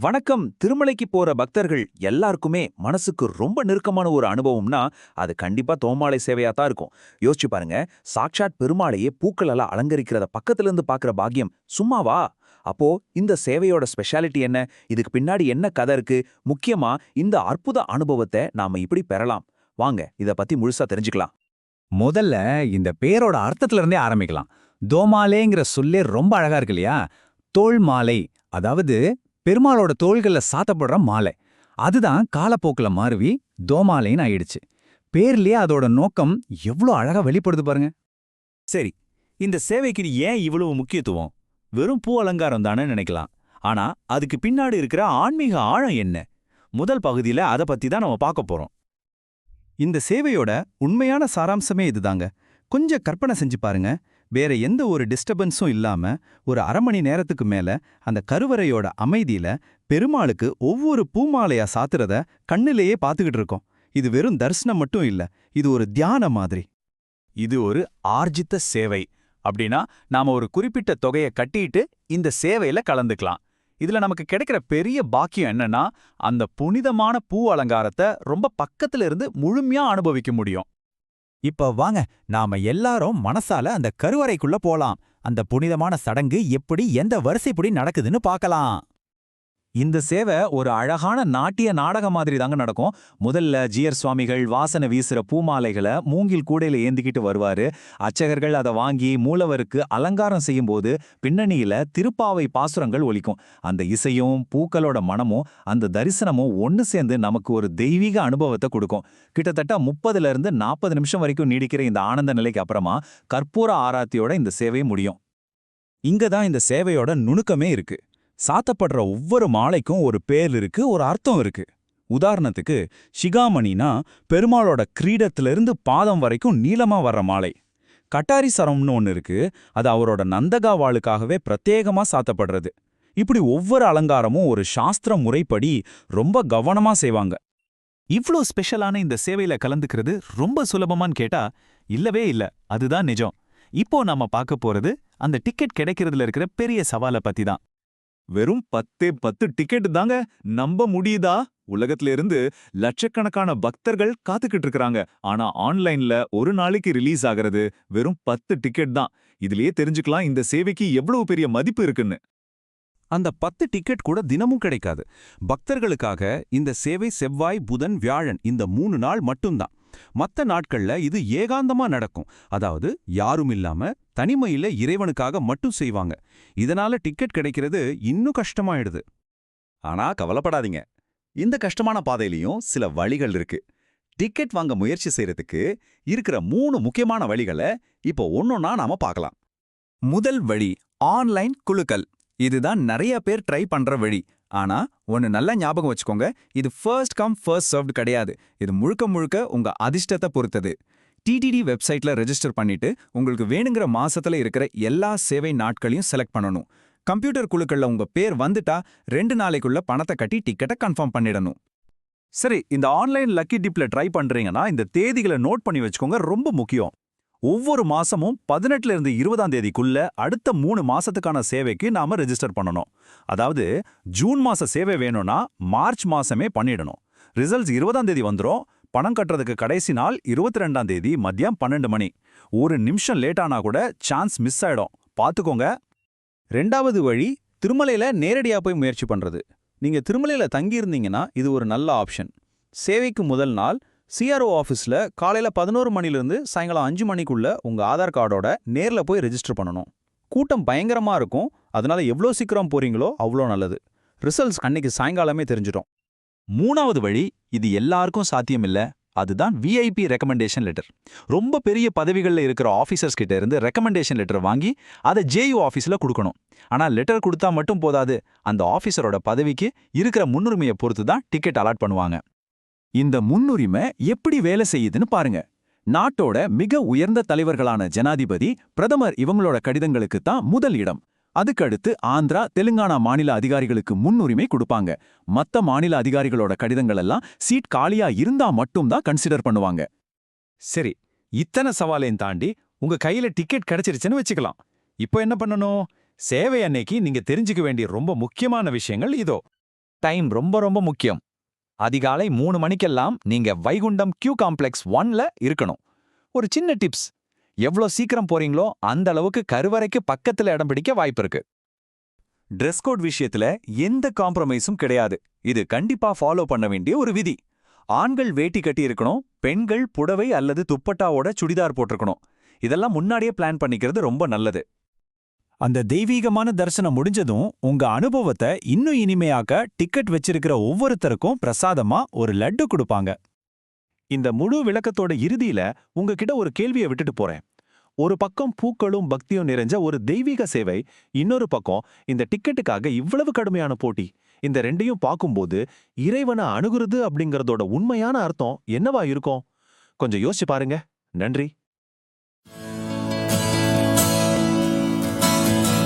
வணக்கம். திருமலைக்கு போற பக்தர்கள் எல்லாருக்குமே மனசுக்கு ரொம்ப நெருக்கமான ஒரு அனுபவம்னா அது கண்டிப்பா தோமாலை சேவையா தான் இருக்கும். யோசிச்சு பாருங்க. சாக்ஷாத் பெருமாளையே எல்லாம் அலங்கரிக்கிறத பக்கத்துல இருந்து பாக்குற பாக்கியம் சும்மாவா? அப்போ இந்த சேவையோட ஸ்பெஷாலிட்டி என்ன? இதுக்கு பின்னாடி என்ன கதை இருக்கு? முக்கியமா இந்த அற்புத அனுபவத்தை நாம இப்படி பெறலாம். வாங்க இத பத்தி முழுசா தெரிஞ்சுக்கலாம். முதல்ல இந்த பேரோட அர்த்தத்துல இருந்தே ஆரம்பிக்கலாம். தோமாலேங்கிற சொல்லே ரொம்ப அழகா இருக்கு இல்லையா? தோள் மாலை அதாவது பெருமாளோட தோள்கள்ல சாத்தப்படுற மாலை. அதுதான் காலப்போக்குல மாறுவி தோமாலைன்னு ஆயிடுச்சு. பேர்லயே அதோட நோக்கம் எவ்வளோ அழகா வெளிப்படுது பாருங்க. சரி இந்த சேவைக்கு ஏன் இவ்வளவு முக்கியத்துவம்? வெறும் பூ அலங்காரம் தானே நினைக்கலாம். ஆனா அதுக்கு பின்னாடி இருக்கிற ஆன்மீக ஆழம் என்ன? முதல் பகுதியில அத பத்தி தான் நம்ம பார்க்க போறோம். இந்த சேவையோட உண்மையான சாராம்சமே இதுதாங்க. கொஞ்சம் கற்பனை செஞ்சு பாருங்க. வேற எந்த ஒரு டிஸ்டர்பன்ஸும் இல்லாம ஒரு அரை மணி நேரத்துக்கு மேல அந்த கருவறையோட அமைதியில பெருமாளுக்கு ஒவ்வொரு பூமாலையா சாத்துறத கண்ணிலேயே பார்த்துக்கிட்டு இருக்கோம். இது வெறும் தரிசனம் மட்டும் இல்ல இது ஒரு தியான மாதிரி. இது ஒரு ஆர்ஜித்த சேவை. அப்படின்னா நாம ஒரு குறிப்பிட்ட தொகையை கட்டிட்டு இந்த சேவையில கலந்துக்கலாம். இதுல நமக்கு கிடைக்கிற பெரிய பாக்கியம் என்னன்னா அந்த புனிதமான பூ அலங்காரத்தை ரொம்ப பக்கத்துல இருந்து முழுமையா அனுபவிக்க முடியும். இப்ப வாங்க நாம எல்லாரும் மனசால அந்த கருவறைக்குள்ள போலாம். அந்த புனிதமான சடங்கு எப்படி எந்த வரிசைப்படி நடக்குதுன்னு பார்க்கலாம். இந்த சேவை ஒரு அழகான நாட்டிய நாடகம் மாதிரி தாங்க நடக்கும். முதல்ல ஜியர் சுவாமிகள் வாசனை வீசுற பூமாலைகளை மூங்கில் கூடையில ஏந்திக்கிட்டு வருவாரு. அர்ச்சகர்கள் அதை வாங்கி மூலவருக்கு அலங்காரம் செய்யும் போது பின்னணியில திருப்பாவை பாசுரங்கள் ஒலிக்கும். அந்த இசையும் பூக்களோட மனமும் அந்த தரிசனமும் ஒன்னு சேர்ந்து நமக்கு ஒரு தெய்வீக அனுபவத்தை கொடுக்கும். கிட்டத்தட்ட முப்பதுல இருந்து நாற்பது நிமிஷம் வரைக்கும் நீடிக்கிற இந்த ஆனந்த நிலைக்கு அப்புறமா கற்பூர ஆராத்தியோட இந்த சேவை முடியும். இங்க தான் இந்த சேவையோட நுணுக்கமே இருக்கு. சாத்தப்படுற ஒவ்வொரு மாலைக்கும் ஒரு பேர் இருக்கு ஒரு அர்த்தம் இருக்கு. உதாரணத்துக்கு ஷிகாமணினா பெருமாளோட கிரீடத்திலிருந்து பாதம் வரைக்கும் நீளமா வர்ற மாலை. கட்டாரி சரம்னு ஒன்று இருக்கு அது அவரோட நந்தகா வாளுக்காகவே பிரத்யேகமா சாத்தப்படுறது. இப்படி ஒவ்வொரு அலங்காரமும் ஒரு சாஸ்திர முறைப்படி ரொம்ப கவனமா செய்வாங்க. இவ்ளோ ஸ்பெஷலான இந்த சேவையில கலந்துக்கிறது ரொம்ப சுலபமான்னு கேட்டா இல்லவே இல்ல. அதுதான் நிஜம். இப்போ நாம பார்க்க போறது அந்த டிக்கெட் கிடைக்கிறதுல இருக்கிற பெரிய சவாலை பத்தி தான் வெறும் பத்தே பத்து டிக்கெட் தாங்க நம்ப முடியுதா? உலகத்துல இருந்து லட்சக்கணக்கான பக்தர்கள் காத்துக்கிட்டு இருக்கிறாங்க. ஆனா ஆன்லைன்ல ஒரு நாளைக்கு ரிலீஸ் ஆகிறது வெறும் பத்து டிக்கெட் தான். இதுலயே தெரிஞ்சுக்கலாம் இந்த சேவைக்கு எவ்வளவு பெரிய மதிப்பு இருக்குன்னு. அந்த பத்து டிக்கெட் கூட தினமும் கிடைக்காது. பக்தர்களுக்காக இந்த சேவை செவ்வாய் புதன் வியாழன் இந்த மூணு நாள் மட்டும்தான். மத்த நாட்கள்ல இது ஏகாந்தமா நடக்கும். அதாவது யாரும் இல்லாம தனிமையில இறைவனுக்காக மட்டும் செய்வாங்க. இதனால டிக்கெட் கிடைக்கிறது இன்னும் கஷ்டமாயிடுது. ஆனா கவலைப்படாதீங்க. இந்த கஷ்டமான பாதையிலயும் சில வழிகள் இருக்கு. டிக்கெட் வாங்க முயற்சி செய்யறதுக்கு இருக்கிற மூணு முக்கியமான வழிகளை இப்போ ஒன்னொன்னா நாம பார்க்கலாம். முதல் வழி ஆன்லைன் குழுக்கள். இதுதான் நிறைய பேர் ட்ரை பண்ற வழி. ஆனா ஒன்னு நல்லா ஞாபகம் வச்சுக்கோங்க. இது ஃபர்ஸ்ட் கம் ஃபர்ஸ்ட் சர்வ்டு கிடையாது. இது முழுக்க முழுக்க உங்க அதிர்ஷ்டத்தை பொறுத்தது. டிடிடி வெப்சைட்ல ரெஜிஸ்டர் பண்ணிட்டு உங்களுக்கு வேணுங்கிற மாசத்துல இருக்கிற எல்லா சேவை நாட்களையும் செலக்ட் பண்ணணும். கம்ப்யூட்டர் குழுக்கள்ல உங்க பேர் வந்துட்டா ரெண்டு நாளைக்குள்ள பணத்தை கட்டி டிக்கெட்டை கன்ஃபார்ம் பண்ணிடணும். சரி இந்த ஆன்லைன் லக்கி டிப்ல ட்ரை பண்றீங்கன்னா இந்த தேதிகளை நோட் பண்ணி வச்சுக்கோங்க ரொம்ப முக்கியம். ஒவ்வொரு மாசமும் பதினெட்டுல இருந்து இருபதாம் தேதிக்குள்ள அடுத்த மூணு மாசத்துக்கான சேவைக்கு நாம ரெஜிஸ்டர் பண்ணணும். அதாவது ஜூன் மாச சேவை வேணும்னா மார்ச் மாசமே பண்ணிடணும். ரிசல்ட்ஸ் இருபதாம் தேதி வந்துரும். பணம் கட்டுறதுக்கு கடைசி நாள் இருபத்தி ரெண்டாம் தேதி மதியம் பன்னெண்டு மணி. ஒரு நிமிஷம் லேட் ஆனா கூட சான்ஸ் மிஸ் ஆயிடும். பாத்துக்கோங்க. ரெண்டாவது வழி திருமலையில நேரடியா போய் முயற்சி பண்றது. நீங்க திருமலையில தங்கியிருந்தீங்கன்னா இது ஒரு நல்ல ஆப்ஷன் சேவைக்கு முதல் நாள் சிஆர்ஓ ஆஃபீஸ்ல காலையில் பதினோரு மணிலேருந்து சாயங்காலம் அஞ்சு மணிக்குள்ள உங்க ஆதார் கார்டோட நேர்ல போய் ரெஜிஸ்டர் பண்ணணும். கூட்டம் பயங்கரமா இருக்கும். அதனால எவ்வளோ சீக்கிரம் போறீங்களோ அவ்வளோ நல்லது. ரிசல்ட்ஸ் அன்னைக்கு சாயங்காலமே தெரிஞ்சிடும். மூணாவது வழி இது எல்லாருக்கும் சாத்தியமில்ல. அதுதான் விஐபி ரெக்கமெண்டேஷன் லெட்டர் ரொம்ப பெரிய பதவிகளில் இருக்கிற ஆஃபீஸர்ஸ் கிட்ட இருந்து ரெக்கமெண்டேஷன் லெட்டர் வாங்கி அதை ஜேயு ஆஃபீஸில் கொடுக்கணும். ஆனால் லெட்டர் கொடுத்தா மட்டும் போதாது. அந்த ஆஃபீஸரோட பதவிக்கு இருக்கிற முன்னுரிமையை பொறுத்து தான் டிக்கெட் அலாட் பண்ணுவாங்க. இந்த முன்னுரிமை எப்படி வேலை செய்யுதுன்னு பாருங்க. நாட்டோட மிக உயர்ந்த தலைவர்களான ஜனாதிபதி பிரதமர் இவங்களோட கடிதங்களுக்கு தான் முதல் இடம். அதுக்கடுத்து ஆந்திரா தெலுங்கானா மாநில அதிகாரிகளுக்கு முன்னுரிமை கொடுப்பாங்க. மத்த மாநில அதிகாரிகளோட கடிதங்கள் எல்லாம் சீட் காலியா இருந்தா மட்டும்தான் கன்சிடர் பண்ணுவாங்க. சரி இத்தனை சவாலையும் தாண்டி உங்க கையில டிக்கெட் கிடைச்சிருச்சுன்னு வச்சுக்கலாம். இப்போ என்ன பண்ணணும்? சேவை அன்னைக்கு நீங்க தெரிஞ்சுக்க வேண்டிய ரொம்ப முக்கியமான விஷயங்கள் இதோ. டைம் ரொம்ப ரொம்ப முக்கியம். அதிகாலை மூணு மணிக்கெல்லாம் நீங்க வைகுண்டம் கியூ காம்ப்ளெக்ஸ் ஒன்ல இருக்கணும். ஒரு சின்ன டிப்ஸ் எவ்வளோ சீக்கிரம் போறீங்களோ அந்த அளவுக்கு கருவறைக்கு பக்கத்துல இடம் பிடிக்க வாய்ப்பு இருக்கு. ட்ரெஸ் கோட் விஷயத்துல எந்த காம்ப்ரமைஸும் கிடையாது. இது கண்டிப்பா ஃபாலோ பண்ண வேண்டிய ஒரு விதி. ஆண்கள் வேட்டி கட்டி இருக்கணும் பெண்கள் புடவை அல்லது துப்பட்டாவோட சுடிதார் போட்டிருக்கணும். இதெல்லாம் முன்னாடியே பிளான் பண்ணிக்கிறது ரொம்ப நல்லது. அந்த தெய்வீகமான தரிசனம் முடிஞ்சதும் உங்க அனுபவத்தை இன்னும் இனிமையாக்க டிக்கெட் வச்சிருக்கிற ஒவ்வொருத்தருக்கும் பிரசாதமா ஒரு லட்டு கொடுப்பாங்க. இந்த முழு விளக்கத்தோட இறுதியில உங்ககிட்ட ஒரு கேள்வியை விட்டுட்டு போறேன். ஒரு பக்கம் பூக்களும் பக்தியும் நிறைஞ்ச ஒரு தெய்வீக சேவை இன்னொரு பக்கம் இந்த டிக்கெட்டுக்காக இவ்வளவு கடுமையான போட்டி. இந்த ரெண்டையும் பார்க்கும்போது இறைவனை அணுகுறது அப்படிங்கறதோட உண்மையான அர்த்தம் என்னவா இருக்கும்? கொஞ்சம் யோசிச்சு பாருங்க. நன்றி.